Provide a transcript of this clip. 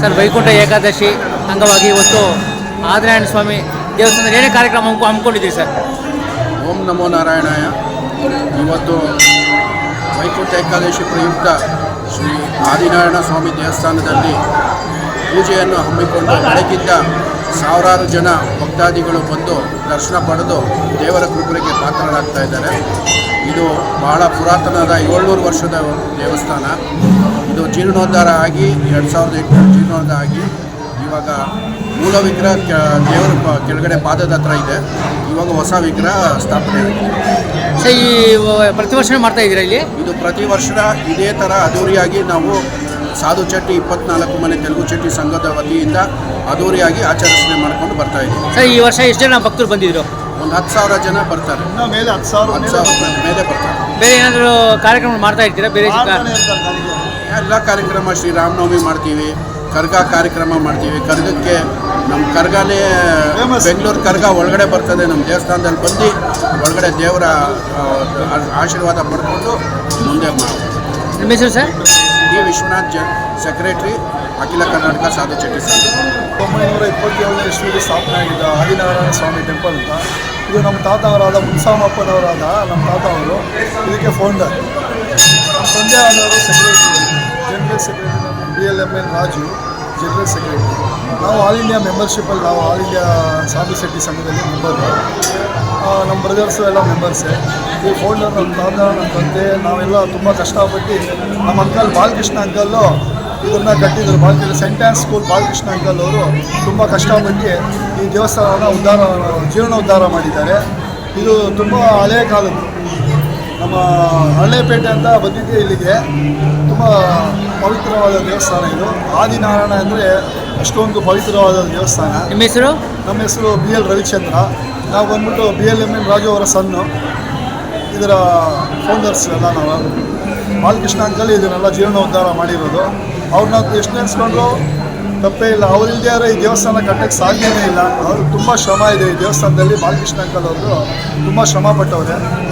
Sir Vaikuntha Ekadashi ಅಂಗವಾಗಿ ಇವತ್ತು ಆದಿನಾರಾಯಣ ಸ್ವಾಮಿ ದೇವಸ್ಥಾನದಲ್ಲಿ ಏನೇ ಕಾರ್ಯಕ್ರಮ ಹಮ್ಮಿಕೊಂಡಿದ್ದೀವಿ ಸರ್? ಓಂ ನಮೋ ನಾರಾಯಣಾಯ. ಇವತ್ತು ವೈಕುಂಠ ಏಕಾದಶಿ ಪ್ರಯುಕ್ತ ಶ್ರೀ ಆದಿನಾರಾಯಣ ಸ್ವಾಮಿ ದೇವಸ್ಥಾನದಲ್ಲಿ ಪೂಜೆಯನ್ನು ಹಮ್ಮಿಕೊಂಡು ಬೆಳಗಿದ್ದ ಸಾವಿರಾರು ಜನ ಭಕ್ತಾದಿಗಳು ಬಂದು ದರ್ಶನ ಪಡೆದು ದೇವರ ಕೃಪೆಗೆ ಪಾತ್ರರಾಗ್ತಾ ಇದ್ದಾರೆ. ಇದು ಬಹಳ ಪುರಾತನದ ಏಳ್ನೂರು ವರ್ಷದ ದೇವಸ್ಥಾನ. ಇದು ಜೀರ್ಣೋದ್ಧಾರ ಆಗಿ ಎರಡು ಸಾವಿರದ ಎಂಟು ಜೀರ್ಣೋದ್ಧಾರ ಆಗಿ ಇವಾಗ ಮೂಲ ವಿಗ್ರಹ ದೇವರ ಕೆಳಗಡೆ ಪಾದದ ಹತ್ರ ಇದೆ. ಇವಾಗ ಹೊಸ ವಿಗ್ರಹ ಸ್ಥಾಪನೆ ಆಗಿದೆ. ಈ ಪ್ರತಿ ವರ್ಷ ಮಾಡ್ತಾ ಇದ್ದೀರಾ ಇಲ್ಲಿ? ಇದು ಪ್ರತಿ ವರ್ಷ ಇದೇ ಥರ ಅದ್ದೂರಿಯಾಗಿ ನಾವು ಸಾಧು ಚಟ್ಟಿ ಇಪ್ಪತ್ನಾಲ್ಕು ಮನೆ ತೆಲುಗು ಚಟ್ಟಿ ಸಂಘದ ವತಿಯಿಂದ ಅದ್ದೂರಿಯಾಗಿ ಆಚರಿಸಣೆ ಮಾಡ್ಕೊಂಡು ಬರ್ತಾ ಇದ್ದೀವಿ. ಸರ್ ಈ ವರ್ಷ ಎಷ್ಟು ಜನ ಭಕ್ತರು ಬಂದಿದ್ರು? ಒಂದು ಹತ್ತು ಸಾವಿರ ಜನ ಬರ್ತಾರೆ. ಇನ್ನ ಮೇಲೆ ಹತ್ತು ಸಾವಿರ ಹತ್ತು ಸಾವಿರ ಮೇಲೆ ಬರ್ತಾರೆ. ಬೇರೆ ಏನಾದರೂ ಕಾರ್ಯಕ್ರಮ ಮಾಡ್ತಾ ಇರ್ತೀರಾ? ಬೇರೆ ಎಲ್ಲ ಕಾರ್ಯಕ್ರಮ ಶ್ರೀ ರಾಮನವಮಿ ಮಾಡ್ತೀವಿ ಕರ್ಗ ಕಾರ್ಯಕ್ರಮ ಮಾಡ್ತೀವಿ. ಕರ್ಗಕ್ಕೆ ನಮ್ಮ ಕರ್ಗನೇ. ಬೆಂಗಳೂರು ಕರ್ಗ ಒಳಗಡೆ ಬರ್ತದೆ. ನಮ್ಮ ದೇವಸ್ಥಾನದಲ್ಲಿ ಬಂದು ಒಳಗಡೆ ದೇವರ ಆಶೀರ್ವಾದ ಪಡ್ಕೊಂಡು ಮುಂದೆ ಮಾಡ್ತೀವಿ ನಿಮ್ಮ ಹೆಸರು ಸರ್? ಡಿ ವಿಶ್ವನಾಥ್ ಜ ಸೆಕ್ರೆಟ್ರಿ, ಅಖಿಲ ಕರ್ನಾಟಕ ಸಾಧು ಚಟ್ಟಿ ಸಂಘ. ಒಂಬೈನೂರ ಇಪ್ಪತ್ತೇಳನೇ ಇಸ್ವಿಯಲ್ಲಿ ಸ್ಥಾಪನೆ ಆಗಿದ್ದ ಆದಿನಾರಾಯಣ ಸ್ವಾಮಿ ಟೆಂಪಲ್ ಅಂತ. ಇದು ನಮ್ಮ ತಾತ ಅವರಾದ ಮುನ್ಸಾಮಪ್ಪನವರಾದ ನಮ್ಮ ತಾತ ಅವರು ಇದಕ್ಕೆ ಫೌಂಡರ್ ನಮ್ಮ ತಂದೆ ಆದವರು secretary general secretary B L M N Raju. General secretary ನಾವು ಆಲ್ ಇಂಡಿಯಾ ಮೆಂಬರ್ಶಿಪ್ಪಲ್ಲಿ ನಾವು ಆಲ್ ಇಂಡಿಯಾ ಸಾಧು ಶೆಟ್ಟಿ ಸಂಘದಲ್ಲಿ ಮೆಂಬರು ನಮ್ಮ ಬ್ರದರ್ಸು ಎಲ್ಲ ಮೆಂಬರ್ಸೇ ಈ ಫೌಂಡರ್ ನಮ್ಮ ತಾತ ನಮ್ಮ ತಂದೆ, ನಾವೆಲ್ಲ ತುಂಬ ಕಷ್ಟಪಟ್ಟು ನಮ್ಮ ಅಂಕಲ್ ಬಾಲಕೃಷ್ಣ ಅಂಕಲ್ಲು ಇದನ್ನ ಕಟ್ಟಿದ್ರು. Balakrishna saint Ann's school Balakrishna uncle ಅವರು ತುಂಬ ಕಷ್ಟಪಟ್ಟು ಈ ದೇವಸ್ಥಾನವನ್ನು ಉದ್ಧಾರ, ಜೀರ್ಣೋದ್ಧಾರ ಮಾಡಿದ್ದಾರೆ. ಇದು ತುಂಬ ಹಳೆಯ ಕಾಲದ್ದು. ನಮ್ಮ ಹಳ್ಳೆಪೇಟೆ ಅಂತ ಬಂದಿದ್ದೆ ಇಲ್ಲಿಗೆ. ತುಂಬ ಪವಿತ್ರವಾದ ದೇವಸ್ಥಾನ ಇದು. ಆದಿನಾರಾಯಣ ಅಂದರೆ ಅಷ್ಟೊಂದು ಪವಿತ್ರವಾದ ದೇವಸ್ಥಾನ. ನಿಮ್ಮ ಹೆಸರು? ನಮ್ಮ ಹೆಸರು ಬಿ ಎಲ್ ರವಿಚಂದ್ರ. ನಾವು ಬಂದ್ಬಿಟ್ಟು B L M N Raju ಅವರ ಸನ್ನು. ಇದರ ಫೌಂಡರ್ಸ್ ಎಲ್ಲ ನಾವು. ಬಾಲಕೃಷ್ಣ ಅಂಕಲ್ ಇದನ್ನೆಲ್ಲ ಜೀರ್ಣೋದ್ಧಾರ ಮಾಡಿರೋದು. ಅವ್ರನ್ನ ಎಷ್ಟು ನೆನೆಸ್ಕೊಂಡ್ರು? ತಪ್ಪೇ ಇಲ್ಲ. ಅವರಿಲ್ಲದೆ ಆದರೆ ಈ ದೇವಸ್ಥಾನ ಕಟ್ಟಕ್ಕೆ ಸಾಧ್ಯವೇ ಇಲ್ಲ. ಅವ್ರಿಗೆ ತುಂಬ ಶ್ರಮ ಇದೆ ಈ ದೇವಸ್ಥಾನದಲ್ಲಿ. ಬಾಲಕೃಷ್ಣ ಅಂಕಲ್ ಅವರು ತುಂಬ ಶ್ರಮ ಪಟ್ಟವ್ರೆ.